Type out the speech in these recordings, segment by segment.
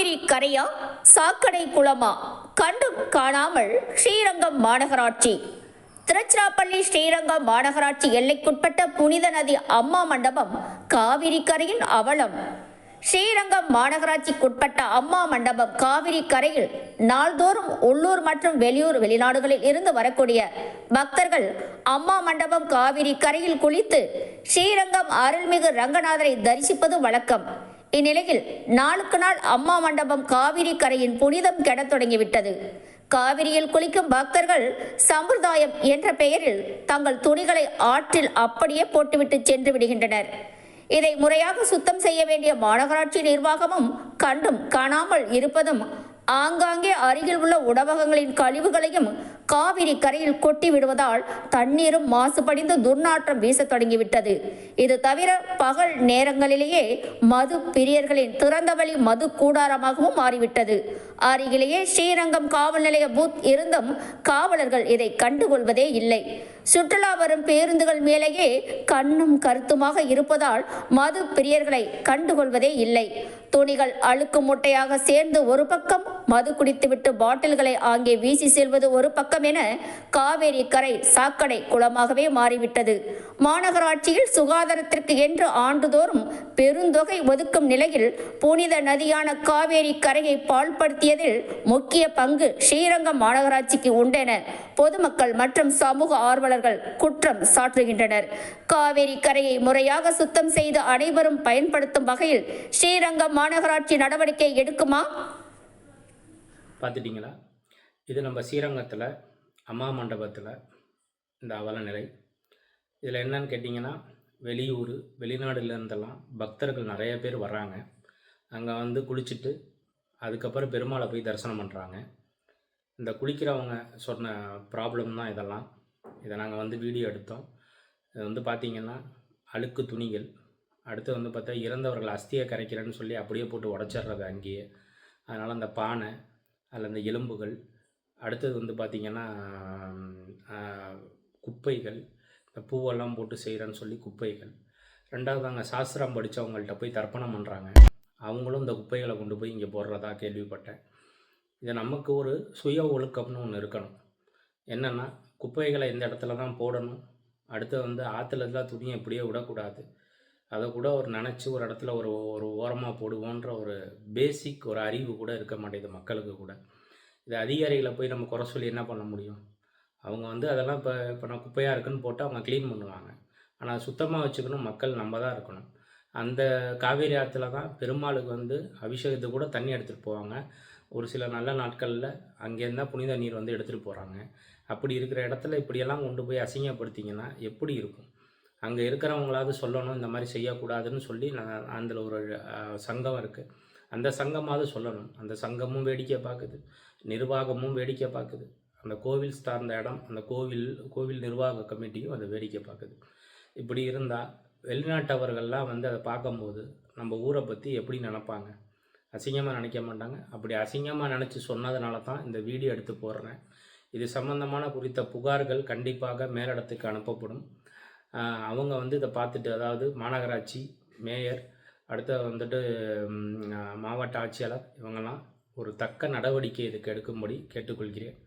காவிரி கரையா? சாக்கடை குளமா? கண்டும் காணாமல் ஸ்ரீரங்கம் மாநகராட்சி. திருச்சிராப்பள்ளி ஸ்ரீரங்கம் மாநகராட்சி எல்லைக்குட்பட்ட புனித நதி அம்மா மண்டபம் காவிரி கரையின் அவலம். ஸ்ரீரங்கம் மாநகராட்சிக்குட்பட்ட அம்மா மண்டபம் காவிரி கரையில் நாள்தோறும் உள்ளூர் மற்றும் வெளியூர் வெளிநாடுகளில் இருந்து வரக்கூடிய பக்தர்கள் அம்மா மண்டபம் காவிரி கரையில் குளித்து ஸ்ரீரங்கம் அருள்மிகு ரங்கநாதரை தரிசிப்பது வழக்கம். இந்நிலையில் நாளுக்கு நாள் அம்மா மண்டபம் காவிரி கரையின் புனிதம் கெடத் தொடங்கிவிட்டது. காவிரியில் குளிக்கும் பக்தர்கள் சம்பிரதாயம் என்ற பெயரில் தங்கள் துணிகளை ஆற்றில் அப்படியே போட்டுவிட்டு சென்று விடுகின்றனர். இதை முறையாக சுத்தம் செய்ய வேண்டிய மாநகராட்சி நிர்வாகமும் கண்டும் காணாமல் இருப்பதும் ஆங்காங்கே அருகில் உள்ள உணவகங்களின் கழிவுகளையும் காவிரி கரையில் கொட்டி விடுவதால் தண்ணீரும் மாசுபடிந்து துர்நாற்றம் வீச தொடங்கிவிட்டது. இது தவிர பகல் நேரங்களிலேயே மது பிரியர்களின் திறந்தவழி மது கூடாரமாகவும் மாறிவிட்டது. அருகிலேயே ஸ்ரீரங்கம் காவல் நிலைய பூத் இருந்தும் காவலர்கள் இதை கண்டுகொள்வதே இல்லை. சுற்றுலா வரும் பேருந்துகள் மேலேயே கண்ணும் கருத்துமாக இருப்பதால் மது பிரியர்களை கண்டுகொள்வதே இல்லை. துணிகள் அழுக்கு மூட்டையாக சேர்ந்து ஒரு பக்கம் மது குடித்துவிட்டு பாட்டில்களை அங்கே வீசி செல்வது ஒரு பக்கம் என காவேரி கரை சாக்கடை குளமாகவே மாறிவிட்டது. மாநகராட்சியில் சுகாதாரத்திற்கு என்று ஆண்டுதோறும் பெருந்தொகை ஒதுக்கும் நிலையில் புனித நதியான காவேரி கரையை பால்படுத்தியதில் முக்கிய பங்கு ஸ்ரீரங்கம் மாநகராட்சிக்கு உண்டென பொதுமக்கள் மற்றும் சமூக ஆர்வலர்கள் குற்றம் சாட்டுகின்றனர். காவேரி கரையை முறையாக சுத்தம் செய்து அனைவரும் பயன்படுத்தும் வகையில் ஸ்ரீரங்கம் மாநகராட்சி நடவடிக்கை எடுக்குமா? பார்த்துட்டிங்களா? இது நம்ம ஸ்ரீரங்கத்தில் அம்மா மண்டபத்தில் இந்த அவலநிலை இதில் என்னன்னு கேட்டிங்கன்னா வெளியூர் வெளிநாடுலேருந்தெல்லாம் பக்தர்கள் நிறைய பேர் வர்றாங்க. அங்கே வந்து குளிச்சுட்டு அதுக்கப்புறம் பெருமாளை போய் தரிசனம் பண்ணுறாங்க. இந்த குளிக்கிறவங்க சொன்ன ப்ராப்ளம் தான் இதெல்லாம். இதை நாங்கள் வந்து வீடியோ எடுத்தோம். இது வந்து பார்த்திங்கன்னா அழுக்கு துணிகள். அடுத்து வந்து பார்த்தா இறந்தவர்கள் அஸ்தியை கரைக்கிறேன்னு சொல்லி அப்படியே போட்டு உடச்சிட்றது அங்கேயே. அதனால் அந்த பானை அதில் அந்த எலும்புகள். அடுத்தது வந்து பார்த்திங்கன்னா குப்பைகள். இந்த பூவெல்லாம் போட்டு செய்கிறேன்னு சொல்லி குப்பைகள். ரெண்டாவது அங்கே சாஸ்திரம் படித்தவங்கள்ட்ட போய் தர்ப்பணம் பண்ணுறாங்க அவங்களும் இந்த குப்பைகளை கொண்டு போய் இங்கே போடுறதா கேள்விப்பட்டேன். இது நமக்கு ஒரு சுய ஒழுக்கம்னு ஒன்று இருக்கணும். என்னென்னா குப்பைகளை இந்த இடத்துல தான் போடணும். அடுத்து வந்து ஆற்றுல தான் துணியை இப்படியே விடக்கூடாது. அதை கூட ஒரு நினச்சி ஒரு இடத்துல ஒரு ஒரு ஓரமாக போடுவோன்ற ஒரு பேசிக் ஒரு அறிவு கூட இருக்க மாட்டேங்குது மக்களுக்கு கூட. இது அதிகாரிகளை போய் நம்ம குறை சொல்லி என்ன பண்ண முடியும்? அவங்க வந்து அதெல்லாம் இப்போ இப்போ நான் குப்பையாக இருக்குன்னு போட்டு அவங்க க்ளீன் பண்ணுவாங்க. ஆனால் சுத்தமாக வச்சுக்கணும் மக்கள் நம்ம தான் இருக்கணும். அந்த காவேரி ஆற்றுல தான் பெருமாளுக்கு வந்து அபிஷேகத்துக்கு கூட தண்ணி எடுத்துகிட்டு போவாங்க. ஒரு சில நல்ல நாட்களில் அங்கேருந்தா புனித நீர் வந்து எடுத்துகிட்டு போகிறாங்க அப்படி இருக்கிற இடத்துல இப்படியெல்லாம் கொண்டு போய் அசிங்கப்படுத்திங்கன்னா எப்படி இருக்கும்? அங்கே இருக்கிறவங்களாவது சொல்லணும் இந்த மாதிரி செய்யக்கூடாதுன்னு சொல்லி நான் அதில் ஒரு சங்கம் இருக்குது அந்த சங்கமாவது சொல்லணும். அந்த சங்கமும் வேடிக்கை பார்க்குது. நிர்வாகமும் வேடிக்கை பார்க்குது. அந்த கோவில் சார்ந்த இடம் அந்த கோவில் கோவில் நிர்வாக கமிட்டியும் அதை வேடிக்கை பார்க்குது. இப்படி இருந்தால் வெளிநாட்டவர்கள்லாம் வந்து அதை பார்க்கும்போது நம்ம ஊரை பற்றி எப்படி நினப்பாங்க? அசிங்கமாக நினைக்க மாட்டாங்க. அப்படி அசிங்கமாக நினச்சி சொன்னதுனால தான் இந்த வீடியோ எடுத்து போடுறேன். இது சம்பந்தமான குறித்த புகார்கள் கண்டிப்பாக மேலிடத்துக்கு அனுப்பப்படும். அவங்க வந்து இதை பார்த்துட்டு அதாவது மாநகராட்சி மேயர் அடுத்து வந்துட்டு மாவட்ட ஆட்சியாளர் இவங்கெல்லாம் ஒரு தக்க நடவடிக்கை இதுக்கு எடுக்கும்படி கேட்டுக்கொள்கிறேன்.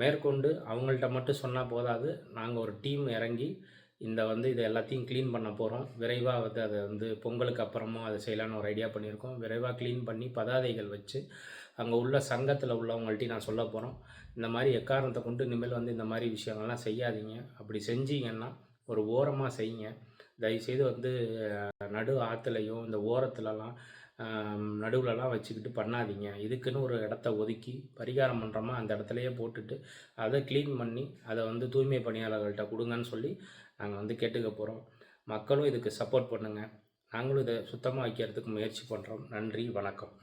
மேற்கொண்டு அவங்கள்ட்ட மட்டும் சொன்னால் போதாது. நாங்கள் ஒரு டீம் இறங்கி இந்த வந்து இதை எல்லாத்தையும் க்ளீன் பண்ண போகிறோம் விரைவாக வந்து அதை வந்து பொங்கலுக்கு அப்புறமும் அதை செய்யலான்னு ஒரு ஐடியா பண்ணியிருக்கோம். விரைவாக க்ளீன் பண்ணி பதாதைகள் வச்சு அங்கே உள்ள சங்கத்தில் உள்ளவங்கள்ட்டையும் நான் சொல்ல போகிறோம் இந்த மாதிரி எக்காரணத்தை கொண்டு இனிமேல் வந்து இந்த மாதிரி விஷயங்கள்லாம் செய்யாதீங்க. அப்படி செஞ்சீங்கன்னா ஒரு ஓரமாக செய்யுங்க. தயவுசெய்து வந்து நடு ஆற்றுலையும் இந்த ஓரத்துலலாம் நடுவுலலாம் வச்சுக்கிட்டு பண்ணாதீங்க. இதுக்குன்னு ஒரு இடத்த ஒதுக்கி பரிகாரம் பண்ணுறோமா அந்த இடத்துலையே போட்டுட்டு அதை க்ளீன் பண்ணி அதை வந்து தூய்மை பணியாளர்கள்ட்ட கொடுங்கன்னு சொல்லி நாங்கள் வந்து கேட்டுக்க போகிறோம் மக்களும் இதுக்கு சப்போர்ட் பண்ணுங்கள் நாங்களும் இதை சுத்தமாக வைக்கிறதுக்கு முயற்சி பண்ணுறோம் நன்றி வணக்கம்.